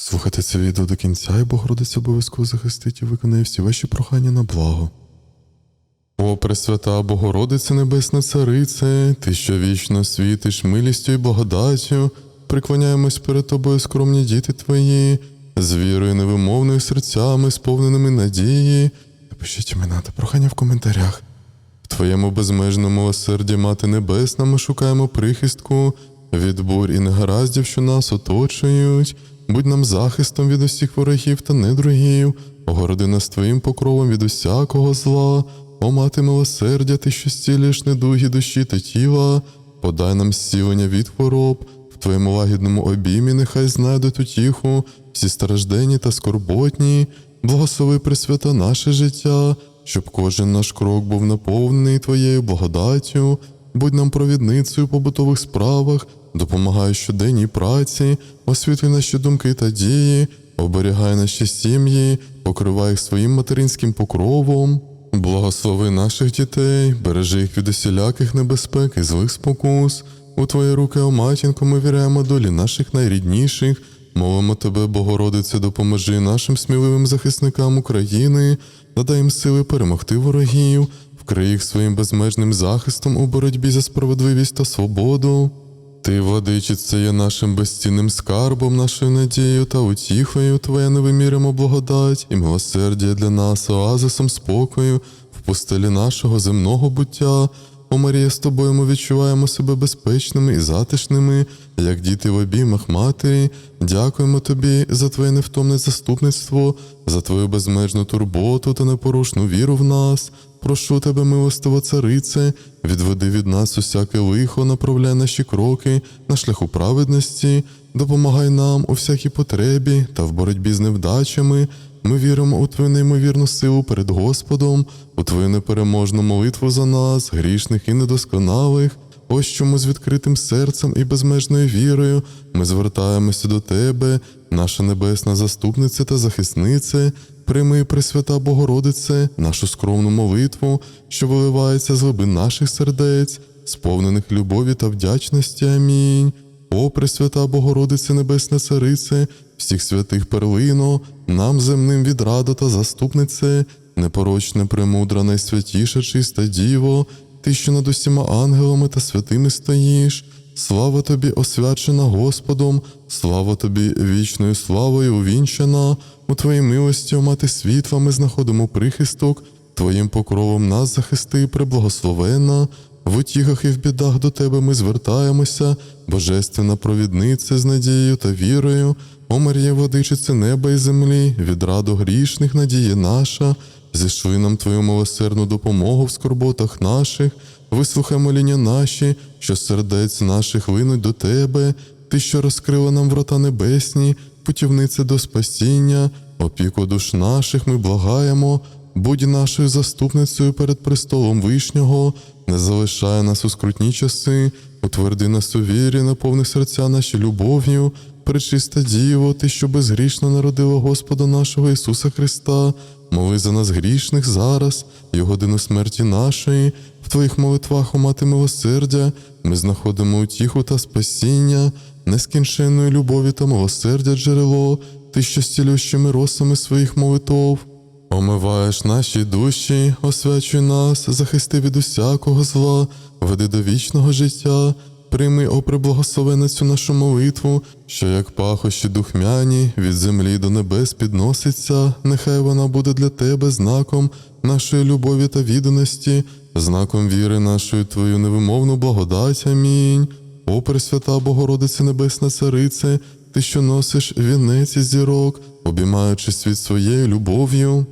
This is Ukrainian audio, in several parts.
Слухайте це відео до кінця, і Богородиця обов'язково захистить і виконає всі ваші прохання на благо. О, Пресвята Богородице Небесна Царице, Ти, що вічно світиш милістю і благодаттю, приклоняємось перед Тобою, скромні діти Твої, з вірою невимовною серцями, сповненими надії. Напишіть імена та прохання в коментарях. В Твоєму безмежному милосерді, Мати Небесна, ми шукаємо прихистку від бур і негараздів, що нас оточують. Будь нам захистом від усіх ворогів та недругів, огороди нас Твоїм покровом від усякого зла, о мати милосердя, ти, що зцілюєш недуги душі та тіла, подай нам зцілення від хвороб, в Твоєму лагідному обіймі нехай знайдуть утіху, всі страждені та скорботні, благослови Пресвята наше життя, щоб кожен наш крок був наповнений Твоєю благодаттю, будь нам провідницею в побутових справах, допомагай щоденній праці, освітлюй наші думки та дії, оберігай наші сім'ї, покривай їх своїм материнським покровом. Благослови наших дітей, бережи їх від усіляких небезпек і злих спокус. У Твої руки, о матінко, ми віряємо долі наших найрідніших. Молимо Тебе, Богородице, допоможи нашим сміливим захисникам України, надай їм сили перемогти ворогів, вкрий їх своїм безмежним захистом у боротьбі за справедливість та свободу. Ти, владичице, є нашим безцінним скарбом, нашою надією та утіхою, Твоя невиміримо благодать і милосердя для нас, оазисом спокою в пустелі нашого земного буття. О Марія, з тобою ми відчуваємо себе безпечними і затишними, як діти в обіймах матері. Дякуємо тобі за твоє невтомне заступництво, за твою безмежну турботу та непорушну віру в нас. Прошу тебе, милостива царице, відведи від нас усяке лихо, направляй наші кроки на шляху праведності, допомагай нам у всякій потребі та в боротьбі з невдачами. Ми віримо у Твою неймовірну силу перед Господом, у Твою непереможну молитву за нас, грішних і недосконалих. Ось чому з відкритим серцем і безмежною вірою ми звертаємося до Тебе, наша небесна заступниця та захисниця. Прийми, Пресвята Богородице, нашу скромну молитву, що виливається з глибин наших сердець, сповнених любові та вдячності. Амінь. О, Пресвята Богородице Небесна Царице, всіх святих перлино, нам земним відрада та заступнице, непорочне, премудра, найсвятіша, чиста Діво, ти, що над усіма ангелами та святими стоїш. Слава тобі, освячена Господом, слава тобі вічною славою увінчана. У Твоїй милості, мати світла, ми знаходимо прихисток, Твоїм покровом нас захисти, преблагословенна. В утіхах і в бідах до Тебе ми звертаємося, Божественна провідниця з надією та вірою, о Марія, владичице неба і землі, від раду грішних надія наша, зішли нам Твою милосердну допомогу в скорботах наших, вислухай моління наші, що сердець наших винуть до Тебе, Ти, що розкрила нам врата небесні, путівниця до спасіння, опіку душ наших ми благаємо, будь нашою заступницею перед престолом Вишнього, не залишай нас у скрутні часи, утверди нас у вірі, наповни серця наші любов'ю, пречиста Діво, Ти, що безгрішно народила Господа нашого Ісуса Христа, моли за нас грішних зараз і годину смерті нашої, в Твоїх молитвах, о мати милосердя, ми знаходимо утіху та спасіння, нескінченної любові та милосердя джерело, Ти, що стілющими росами своїх молитов. Омиваєш наші душі, освячуй нас, захисти від усякого зла, веди до вічного життя, прийми, о преблагословена цю нашу молитву, що як пахощі духмяні від землі до небес підноситься, нехай вона буде для тебе знаком нашої любові та відданості, знаком віри нашої Твою невимовну благодать. Амінь. О Пресвята Богородице Небесна Царице, Ти, що носиш вінець із зірок, обіймаючи світ своєю любов'ю.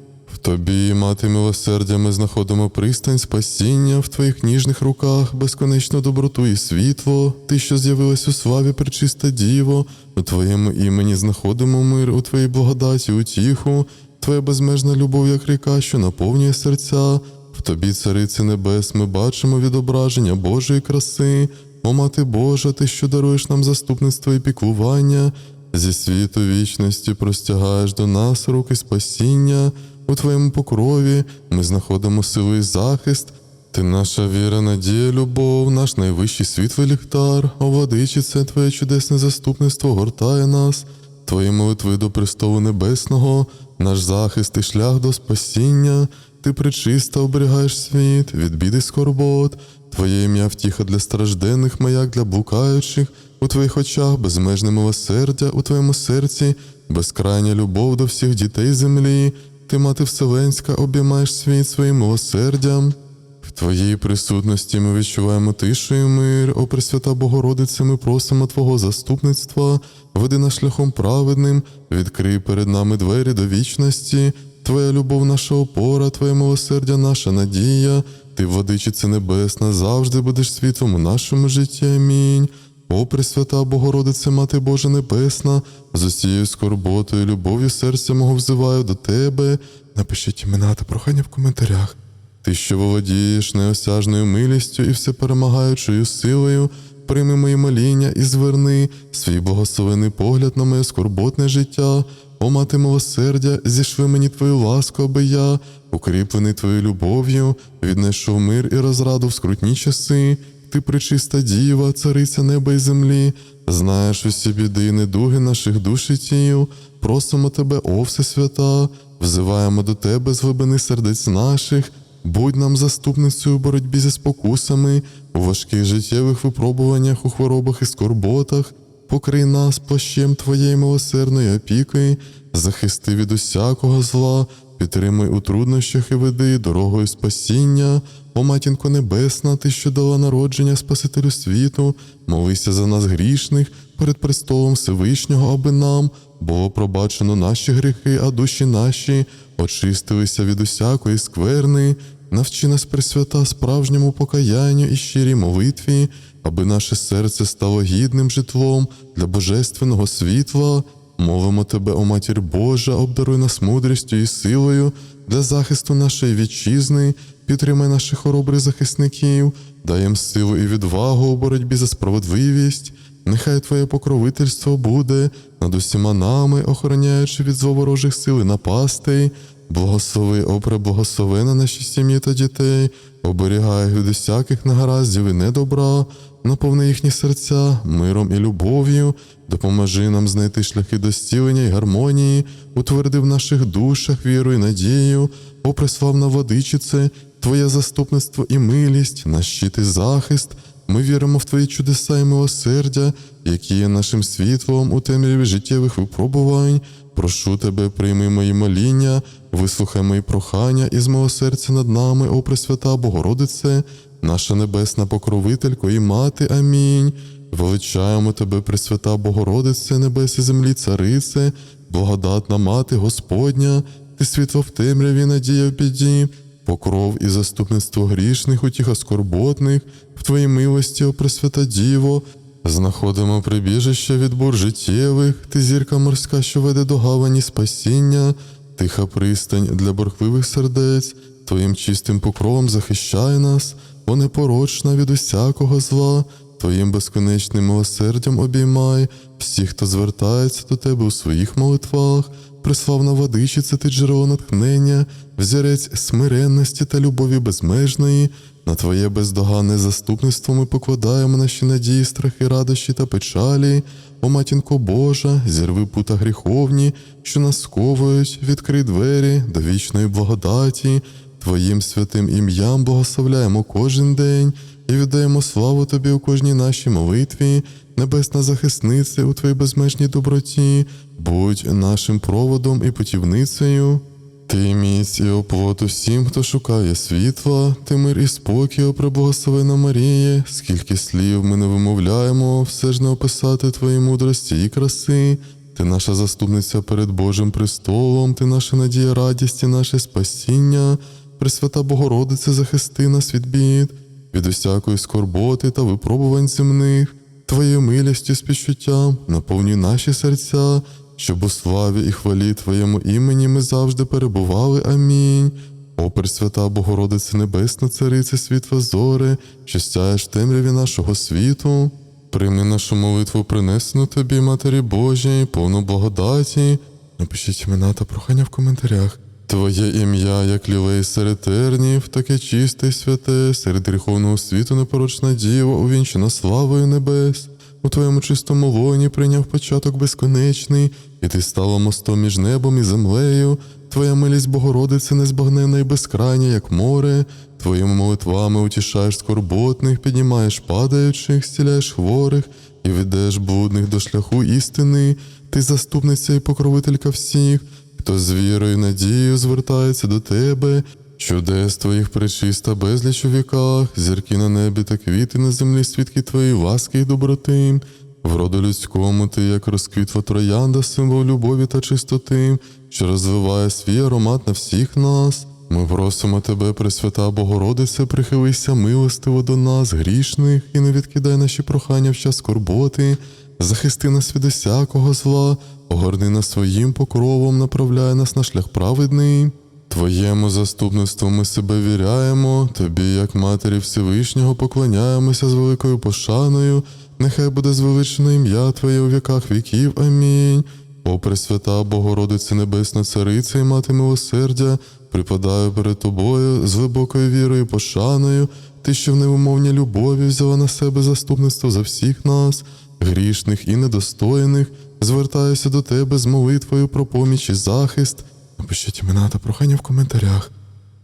Тобі, мати милосердя, ми знаходимо пристань спасіння в твоїх ніжних руках, безконечну доброту і світло, ти, що з'явилась у славі пречиста Діво, у твоєму імені знаходимо мир, у твоїй благодаті, утіху, твоя безмежна любов, як ріка, що наповнює серця. В тобі, цариці небес, ми бачимо відображення Божої краси. О, мати Божа, ти, що даруєш нам заступництво і піклування, зі світу вічності простягаєш до нас руки спасіння. У Твоєму покрові ми знаходимо силу і захист. Ти наша віра, надія, любов, наш найвищий світлий ліхтар, о владичице, Твоє чудесне заступництво гортає нас. Твої молитви до престолу небесного, наш захист і шлях до спасіння. Ти причисто оберігаєш світ від біди скорбот. Твоє ім'я втіха для стражденних, маяк для блукаючих. У твоїх очах безмежне милосердя, у твоєму серці безкрайня любов до всіх дітей землі. Ти, мати Вселенська, обіймаєш світ своїм милосердям. В Твоїй присутності ми відчуваємо тишу і мир, о Пресвята Богородице, ми просимо Твого заступництва, веди нас шляхом праведним, відкрий перед нами двері до вічності, Твоя любов наша опора, Твоє милосердя наша надія, Ти, владичице небесна, завжди будеш світлом у нашому житті. Амінь. О, Пресвята Богородице, Мати Божа Небесна, з усією скорботою, любов'ю серця мого взиваю до Тебе. Напишіть імена та прохання в коментарях. Ти, що володієш неосяжною милістю і всеперемагаючою силою, прийми мої моління і зверни свій благословений погляд на моє скорботне життя. О, мати милосердя, зішви мені твою ласку, аби я, укріплений твоєю любов'ю, віднайшов мир і розраду в скрутні часи. Ти причиста діва, цариця неба і землі, знаєш усі біди і недуги наших душ і тіл. Просимо тебе, о Всесвята, взиваємо до тебе з глибини сердець наших. Будь нам заступницею у боротьбі зі спокусами, у важких життєвих випробуваннях, у хворобах і скорботах. Покрий нас плащем Твоєї милосердної опіки, захисти від усякого зла, підтримуй у труднощах і веди дорогою спасіння. О матінко небесна, ти, що дала народження Спасителю світу, молися за нас грішних перед престолом Всевишнього, аби нам було пробачено наші гріхи, а душі наші очистилися від усякої скверни. Навчи нас, Пресвята, справжньому покаянню і щирій молитві, аби наше серце стало гідним житлом для божественного світла. Молимо тебе, о Матір Божа, обдаруй нас мудрістю і силою для захисту нашої вітчизни, підтримай наших хоробрих захисників, дай їм силу і відвагу у боротьбі за справедливість. Нехай Твоє покровительство буде над усіма нами, охороняючи від зловорожих сил і напастей. Благослови, о преблагословена наші сім'ї та дітей, оберігай від усяких негараздів і недобра, наповни їхні серця миром і любов'ю, допоможи нам знайти шляхи до зцілення і гармонії, утверди в наших душах віру і надію, о преславна водичице, Твоє заступництво і милість, наш щит і захист. Ми віримо в Твої чудеса і милосердя, які є нашим світлом у темряві життєвих випробувань. Прошу тебе, прийми мої моління, вислухай мої прохання і з мого серця над нами, о Пресвята Богородице, наша небесна покровителько і мати. Амінь. Величаємо тебе, Пресвята Богородице, небес і землі, царице, благодатна мати Господня, ти світло в темряві, надія в біді, покров і заступництво грішних, утіха скорботних, в Твоїй милості, о Пресвята Діво, знаходимо прибіжище від бур життєвих, ти зірка морська, що веде до гавані спасіння, тиха пристань для борхливих сердець, Твоїм чистим покровом захищай нас, о непорочна від усякого зла. Твоїм безконечним милосердям обіймай всіх, хто звертається до тебе у своїх молитвах, приславна водичиця ти джерело натхнення, взірець смиренності та любові безмежної. На Твоє бездоганне заступництво ми покладаємо наші надії, страхи, радощі та печалі. О матінко Божа, зірви пута гріховні, що нас сковують, відкрий двері до вічної благодаті. Твоїм святим ім'ям благословляємо кожен день і віддаємо славу Тобі у кожній нашій молитві, небесна захисниця у Твоїй безмежній доброті, будь нашим проводом і путівницею. Ти міць і оплот усім, хто шукає світла, ти мир і спокій, преблагословена Маріє, скільки слів ми не вимовляємо, все ж не описати Твої мудрості і краси. Ти наша заступниця перед Божим престолом, ти наша надія, радість і наше спасіння, Пресвята Богородице, захисти нас від бід, від усякої скорботи та випробувань земних, Твоєю милістю співчуттям наповнюй наші серця, щоб у славі і хвалі Твоєму імені ми завжди перебували. Амінь. О, Пресвята Богородице Небесна, Цариця світла зори, що сяєш темряві нашого світу. Прийми нашу молитву, принесену тобі, Матері Божій, повну благодаті. Напишіть імена та прохання в коментарях. Твоє ім'я, як лілей серед тернів, таке чисте й святе, серед гріховного світу непорочна діва, увінчена славою небес. У твоєму чистому лоні прийняв початок безконечний, і ти стала мостом між небом і землею. Твоя милість, Богородице, незбагненна і безкрайня, як море. Твоїми молитвами утішаєш скорботних, піднімаєш падаючих, зціляєш хворих і ведеш блудних до шляху істини. Ти заступниця і покровителька всіх, хто з вірою і надією звертається до тебе. Чудес твоїх причиста безліч у віках, зірки на небі та квіти на землі, свідки твоєї ласки й доброти. В роду людському ти, як розквітла троянда, символ любові та чистоти, що розвиває свій аромат на всіх нас. Ми просимо тебе, Пресвята Богородице, прихилися милостиво до нас, грішних, і не відкидай наші прохання в час скорботи, захисти нас від усякого зла, огорни нас своїм покровом, направляй нас на шлях праведний. Твоєму заступництву ми себе віряємо, тобі, як Матері Всевишнього, поклоняємося з великою пошаною. Нехай буде звеличене ім'я Твоє у віках віків. Амінь. О Пресвята Богородице Небесна Цариця і Мати милосердя, припадаю перед Тобою з глибокою вірою і пошаною, Ти, що в невимовній любові взяла на себе заступництво за всіх нас, грішних і недостойних, звертаюся до Тебе з молитвою про поміч і захист. Напишіть імена та прохання в коментарях.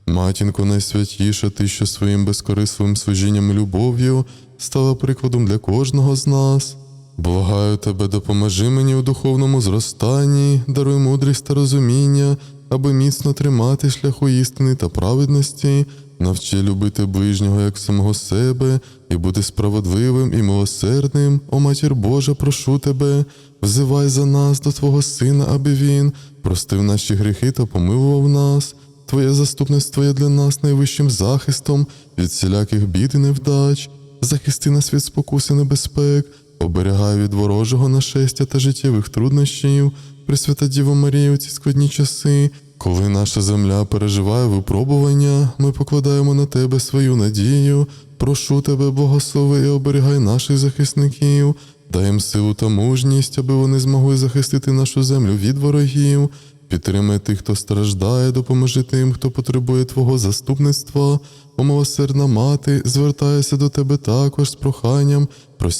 Матінко найсвятіша, ти, що своїм безкорисливим служінням і любов'ю стала прикладом для кожного з нас. Благаю тебе, допоможи мені у духовному зростанні, даруй мудрість та розуміння, аби міцно тримати шляху істини та праведності, навчи любити ближнього як самого себе і бути справедливим і милосердним. О матір Божа, прошу тебе, взивай за нас до Твого Сина, аби Він простив наші гріхи та помилував нас. Твоє заступництво є для нас найвищим захистом від всіляких бід і невдач. Захисти нас від спокуси небезпек, оберігай від ворожого нашестя та життєвих труднощів, Пресвята Діво Марія у ці складні часи. Коли наша земля переживає випробування, ми покладаємо на тебе свою надію. Прошу тебе, благослови і оберігай наших захисників, дай їм силу та мужність, аби вони змогли захистити нашу землю від ворогів. Підтримай тих, хто страждає, допоможи тим, хто потребує Твого заступництва. О милосердна мати, звертаюся до тебе також з проханням про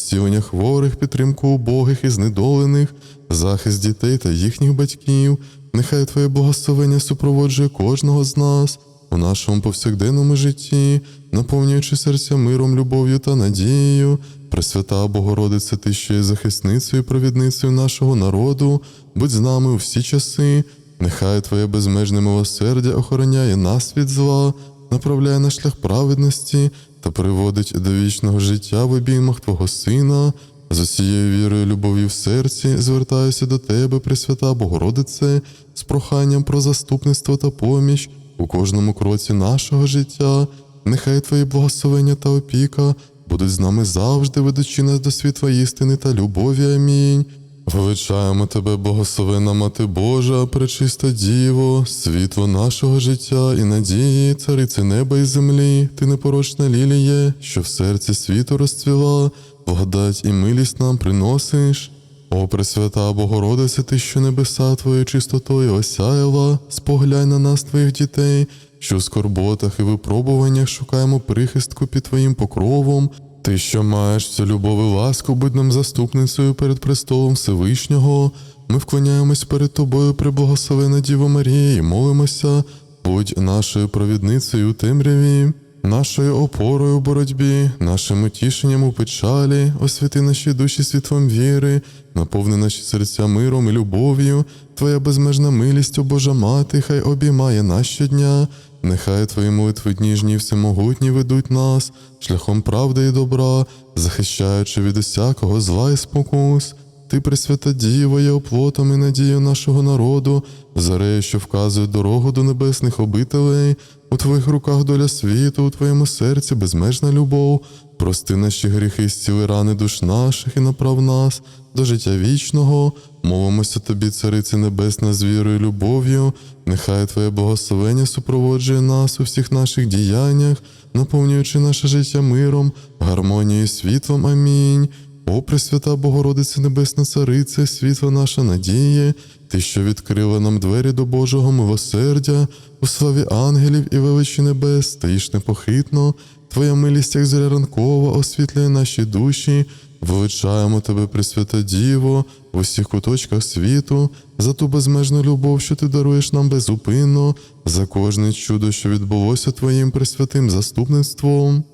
хворих, підтримку убогих і знедолених, захист дітей та їхніх батьків. Нехай Твоє благословення супроводжує кожного з нас у нашому повсякденному житті, наповнюючи серця миром, любов'ю та надією. Пресвята Богородице, ти що є захисницею і провідницею нашого народу, будь з нами у всі часи. Нехай Твоє безмежне милосердя охороняє нас від зла, направляє на шлях праведності та приводить до вічного життя в обіймах Твого Сина. З усією вірою, любов'ю в серці звертаюся до Тебе, Пресвята Богородице, з проханням про заступництво та поміч у кожному кроці нашого життя. Нехай Твої благословення та опіка будуть з нами завжди, ведучи нас до світла істини та любові. Амінь. Величаємо тебе, благословена Мати Божа, пречиста Діво, світло нашого життя і надії, царице неба і землі, ти непорочна ліліє, що в серці світу розцвіла, благодать і милість нам приносиш. О, Пресвята Богородице, ти, що небеса твоєю чистотою осяяла, споглянь на нас, твоїх дітей, що в скорботах і випробуваннях шукаємо прихистку під Твоїм покровом. Ти, що маєш цю любов і ласку, будь нам заступницею перед престолом Всевишнього. Ми вклоняємось перед Тобою, приблагословена Діво Марія, і молимося, будь нашою провідницею у темряві, нашою опорою у боротьбі, нашим утішенням у печалі, освіти наші душі світлом віри, наповни наші серця миром і любов'ю. Твоя безмежна милість, о Божа Мати, хай обіймає нас щодня. Нехай Твої молитви ніжні і всемогутні ведуть нас шляхом правди і добра, захищаючи від усякого зла і спокус. Ти, Пресвята Діва, є оплотом і надією нашого народу, зарею, що вказує дорогу до небесних обителей. У Твоїх руках доля світу, у Твоєму серці безмежна любов. Прости наші гріхи, зціли рани душ наших і направ нас до життя вічного. Молимося тобі, Царице Небесна, з вірою і любов'ю. Нехай Твоє благословення супроводжує нас у всіх наших діяннях, наповнюючи наше життя миром, гармонією і світлом. Амінь. О, Пресвята Богородице Небесна Царице, світла наша надія, Ти, що відкрила нам двері до Божого милосердя, у славі ангелів і величі небес, стоїш непохитно, Твоя милість, як зоря ранкова, освітлює наші душі, величаємо тебе, Пресвята Діво, в усіх куточках світу, за ту безмежну любов, що ти даруєш нам безупинно, за кожне чудо, що відбулося Твоїм пресвятим заступництвом.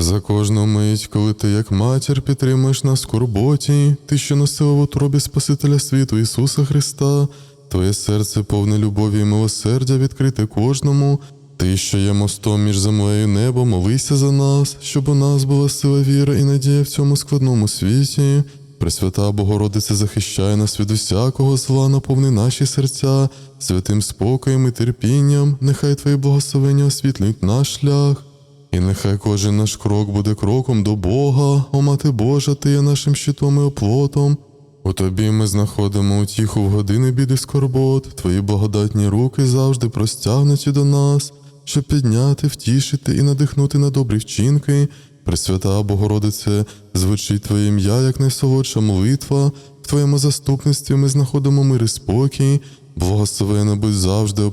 За кожну мить, коли ти, як матір, підтримуєш нас в скорботі, ти, що носила в утробі Спасителя світу Ісуса Христа, твоє серце повне любові і милосердя відкрите кожному. Ти, що є мостом між землею і небом, молися за нас, щоб у нас була сила віра і надія в цьому складному світі. Пресвята Богородиця захищає нас від усякого зла, наповни наші серця святим спокоєм і терпінням, нехай Твої благословення освітлюють наш шлях. І нехай кожен наш крок буде кроком до Бога, о Мати Божа, Ти є нашим щитом і оплотом. У тобі ми знаходимо утіху в години біди скорбот, твої благодатні руки завжди простягнуті до нас, щоб підняти, втішити і надихнути на добрі вчинки. Пресвята Богородице, звучить Твоє ім'я, як найсолодша молитва. В Твоєму заступництві ми знаходимо мир і спокій. Благословена будь завжди, о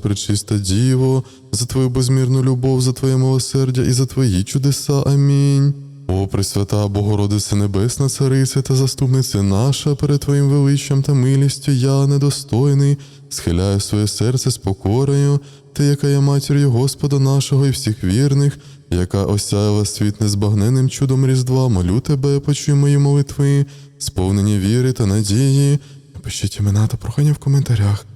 Діво, за Твою безмірну любов, за Твоє милосердя і за Твої чудеса. Амінь. О, Пресвята Богородице Небесна Цариця та заступниця наша, перед Твоїм величчям та милістю я, недостойний, схиляю своє серце з покорою, Ти, яка є матір'ю Господа нашого і всіх вірних, яка осяяла світ незбагненним чудом Різдва, молю тебе, почуй мої молитви, сповнені віри та надії. Напишіть імена та прохання в коментарях.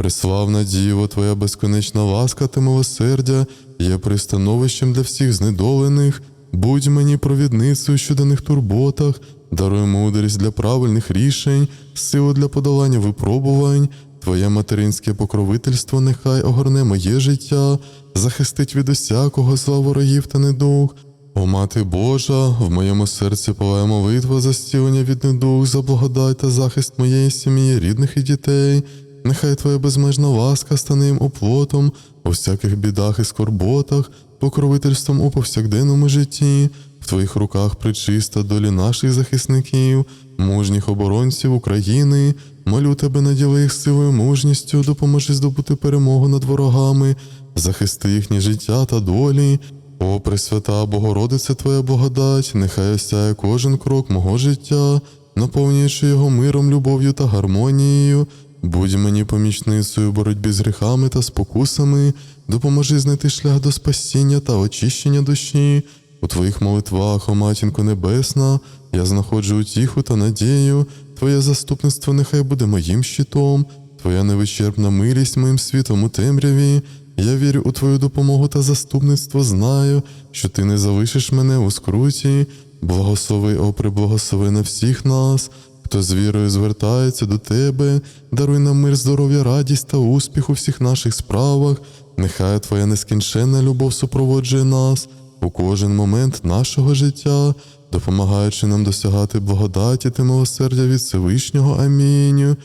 Преславна Діво, Твоя безконечна ласка та милосердя є пристановищем для всіх знедолених. Будь мені провідницею щоденних турботах, даруй мудрість для правильних рішень, силу для подолання випробувань. Твоє материнське покровительство нехай огорне моє життя, захистить від усякого зла ворогів та недуг. О Мати Божа, в моєму серці палає молитва за стілення від недуг, за благодать та захист моєї сім'ї, рідних і дітей. Нехай Твоя безмежна ласка стане їм оплотом у всяких бідах і скорботах, покровительством у повсякденному житті, в Твоїх руках причиста долі наших захисників, мужніх оборонців України. Молю тебе, наділи їх силою мужністю, допоможи здобути перемогу над ворогами, захисти їхнє життя та долі. О, Пресвята Богородице Твоя благодать, нехай осяє кожен крок мого життя, наповнюючи його миром, любов'ю та гармонією. Будь мені помічницею в боротьбі з гріхами та спокусами, допоможи знайти шлях до спасіння та очищення душі. У твоїх молитвах, о матінко Небесна, я знаходжу утіху та надію. Твоє заступництво нехай буде моїм щитом, Твоя невичерпна милість моїм світом у темряві. Я вірю у Твою допомогу та заступництво, знаю, що Ти не залишиш мене у скруті. Благослови, о приблагослови на всіх нас, хто з вірою звертається до Тебе, даруй нам мир, здоров'я, радість та успіх у всіх наших справах. Нехай Твоя нескінченна любов супроводжує нас у кожен момент нашого життя, допомагаючи нам досягати благодаті та милосердя від Всевишнього. Амінь.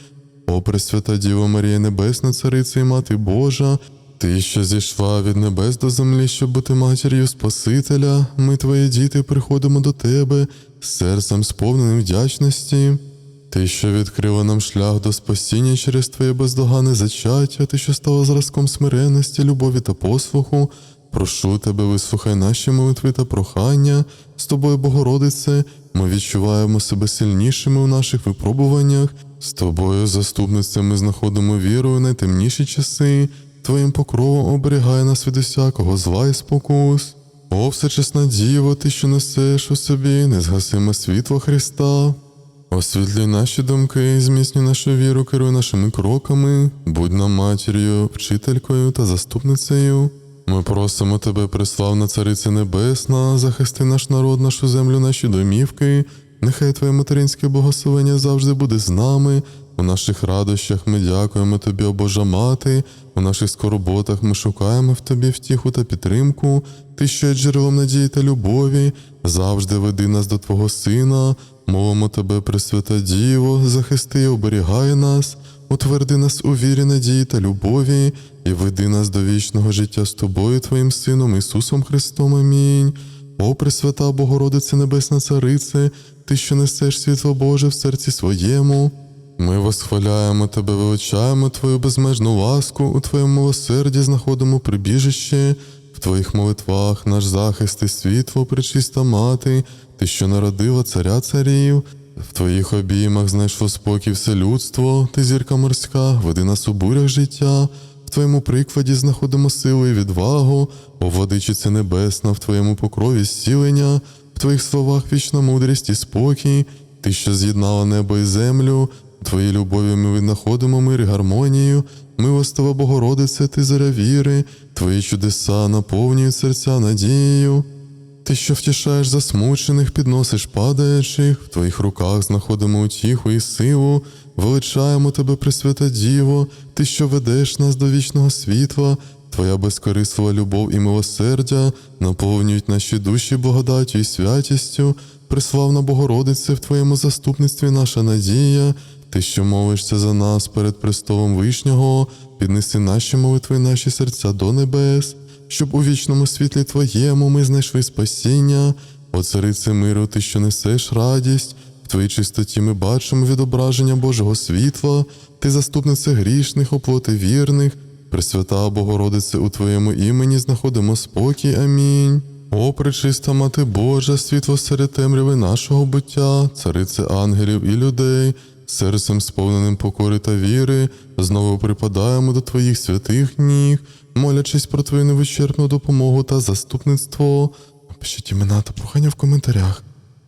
О, Пресвята Діво Марія Небесна, Цариця і Мати Божа, ти, що зійшла від небес до землі, щоб бути матір'ю Спасителя, ми, твої діти, приходимо до тебе серцем сповненим вдячності. Ти, що відкрила нам шлях до спасіння через Твоє бездоганне зачаття, ти, що стала зразком смиренності, любові та послуху, прошу тебе, вислухай наші молитви та прохання. З тобою, Богородице, ми відчуваємо себе сильнішими у наших випробуваннях. З тобою, заступниця, ми знаходимо віру у найтемніші часи. Твоїм покровом оберігає нас від усякого зла і спокус. О, всечесна Діво, ти, що несеш у собі незгасиме світло Христа. Освітлюй наші думки, зміцнюй нашу віру, керуй нашими кроками, будь нам матір'ю, вчителькою та заступницею. Ми просимо тебе, преславна Цариця Небесна, захисти наш народ, нашу землю, наші домівки. Нехай Твоє материнське благословення завжди буде з нами. У наших радощах ми дякуємо Тобі, о Божа Мати, у наших скорботах ми шукаємо в Тобі втіху та підтримку. Ти, що джерелом надії та любові, завжди веди нас до Твого Сина. Молимо Тебе, Пресвята Діво, захисти і оберігай нас, утверди нас у вірі, надії та любові, і веди нас до вічного життя з Тобою, Твоїм Сином Ісусом Христом. Амінь. О, Пресвята Богородице Небесна Царице, Ти, що несеш світло Боже в серці своєму. Ми восхваляємо Тебе, величаємо Твою безмежну ласку, у Твоєму милосерді знаходимо прибіжище. В твоїх молитвах наш захист і світло, пречиста мати, ти, що народила царя царів. В твоїх обіймах знайшло спокій все людство, ти зірка морська, веди нас у бурях життя. В твоєму прикладі знаходимо силу і відвагу, о владичице небесна, в твоєму покрові зцілення, в твоїх словах вічна мудрість і спокій, ти, що з'єднала небо і землю, в твоїй любові ми віднаходимо мир і гармонію. Милостива Богородице, ти заря віри, твої чудеса наповнюють серця надією. Ти, що втішаєш засмучених, підносиш падаючих, в твоїх руках знаходимо утіху і силу, величаємо тебе, Пресвята Діво, ти, що ведеш нас до вічного світла, твоя безкорислива любов і милосердя наповнюють наші душі благодаттю і святістю, Преславна Богородице, в твоєму заступництві наша надія, ти, що молишся за нас перед престолом Вишнього, піднеси наші молитви, наші серця до небес щоб у вічному світлі Твоєму ми знайшли спасіння, О царице миру, ти, що несеш радість, в Твоїй чистоті ми бачимо відображення Божого світла, ти заступниця грішних, оплоти вірних, Пресвята Богородице, у Твоєму імені знаходимо спокій. Амінь. О, пречиста Мати Божа, світло серед темряви нашого буття, царице ангелів і людей, серцем сповненим покори та віри, знову припадаємо до Твоїх святих ніг, молячись про Твою невичерпну допомогу та заступництво. Пишіть імена та прохання в коментарях.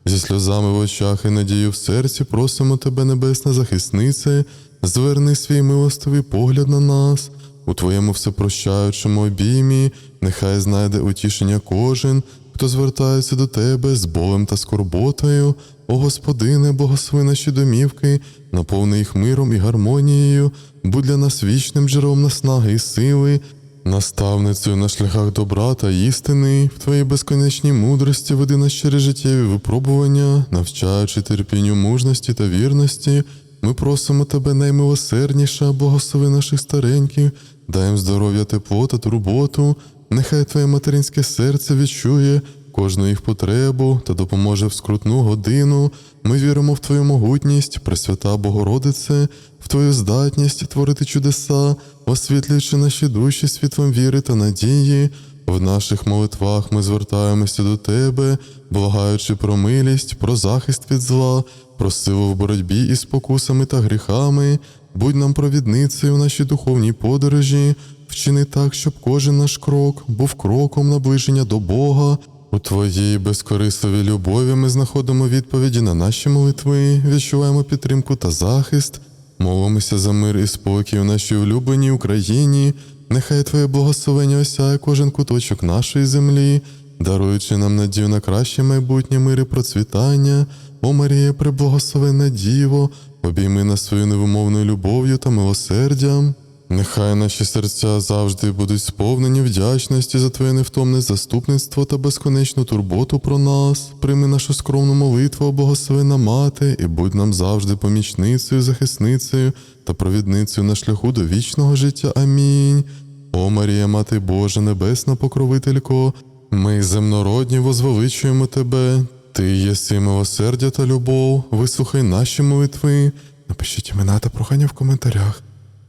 Зі сльозами в очах і надією в серці просимо Тебе, Небесна захиснице, зверни свій милостивий погляд на нас. У Твоєму всепрощаючому обіймі, нехай знайде утішення кожен, хто звертається до Тебе з болем та скорботою. О Господине, благослови наші домівки, наповни їх миром і гармонією, будь для нас вічним джерелом наснаги і сили, наставницею на шляхах добра та істини, в Твоїй безконечній мудрості веди нас через життєві випробування, навчаючи терпінню мужності та вірності. Ми просимо Тебе, наймилосердніша, благослови наших стареньких, дай їм здоров'я, тепло та турботу. Нехай Твоє материнське серце відчує кожну їх потребу та допоможе в скрутну годину. Ми віримо в Твою могутність, Пресвята Богородице, в Твою здатність творити чудеса, освітлюючи наші душі світлом віри та надії. В наших молитвах ми звертаємося до Тебе, благаючи про милість, про захист від зла, про силу в боротьбі із спокусами та гріхами. Будь нам провідницею в нашій духовній подорожі, вчини так, щоб кожен наш крок був кроком наближення до Бога. У Твоїй безкорисливій любові ми знаходимо відповіді на наші молитви, відчуваємо підтримку та захист, молимося за мир і спокій у нашій улюбленій Україні. Нехай Твоє благословення осяє кожен куточок нашої землі, даруючи нам надію на краще майбутнє мир і процвітання. О Марія, преблагословенна Діво, обійми нас своєю невимовною любов'ю та милосердям. Нехай наші серця завжди будуть сповнені вдячності за Твоє невтомне заступництво та безконечну турботу про нас. Прийми нашу скромну молитву, о мати, і будь нам завжди помічницею, захисницею та провідницею на шляху до вічного життя. Амінь. О Марія, Мати Божа, Небесна покровителько, ми земнородні возвеличуємо Тебе. Ти єси милосердя та любов, вислухай наші молитви. Напишіть імена та прохання в коментарях.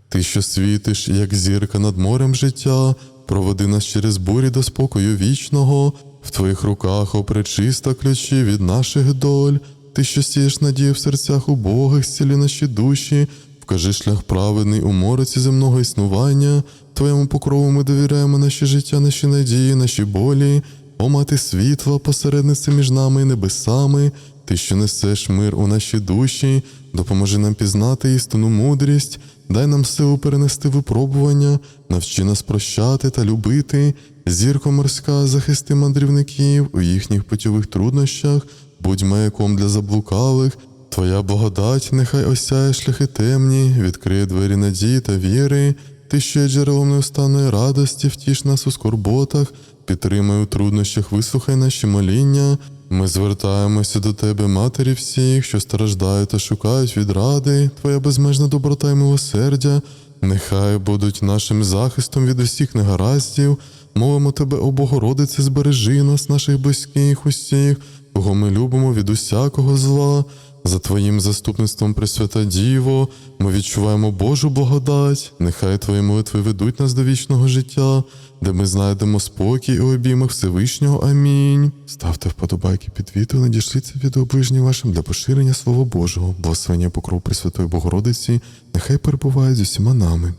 Ти, що світиш, як зірка над морем життя, проведи нас через бурі до спокою вічного, в твоїх руках опречиста ключі від наших доль. Ти, що сієш надію в серцях убогих, зцілі наші душі, вкажи шлях праведний у мороці земного існування. Твоєму покрову ми довіряємо наші життя, наші надії, наші болі. О мати світла, посередниця між нами і небесами, ти, що несеш мир у наші душі, допоможи нам пізнати істинну мудрість, дай нам силу перенести випробування, навчи нас прощати та любити. Зірко морська, захисти мандрівників у їхніх путьових труднощах, будь маяком для заблукалих. Твоя благодать нехай осяє шляхи темні, відкриє двері надії та віри. Ти є джерелом неустанної радості, втіш нас у скорботах, підтримай у труднощах, вислухай наші моління. Ми звертаємося до Тебе, Матері всіх, що страждають та шукають відради, Твоя безмежна доброта і милосердя, нехай будуть нашим захистом від усіх негараздів. Мовимо Тебе, о Богородице, збережи нас, наших близьких усіх, кого ми любимо від усякого зла. За Твоїм заступництвом, Пресвята Діво, ми відчуваємо Божу благодать. Нехай Твої молитви ведуть нас до вічного життя, де ми знайдемо спокій у обіймах Всевишнього. Амінь. Ставте вподобайки під відео, надішліть це відео вашим для поширення Слова Божого, благословення покров Пресвятої Богородиці, нехай перебуває з усіма нами.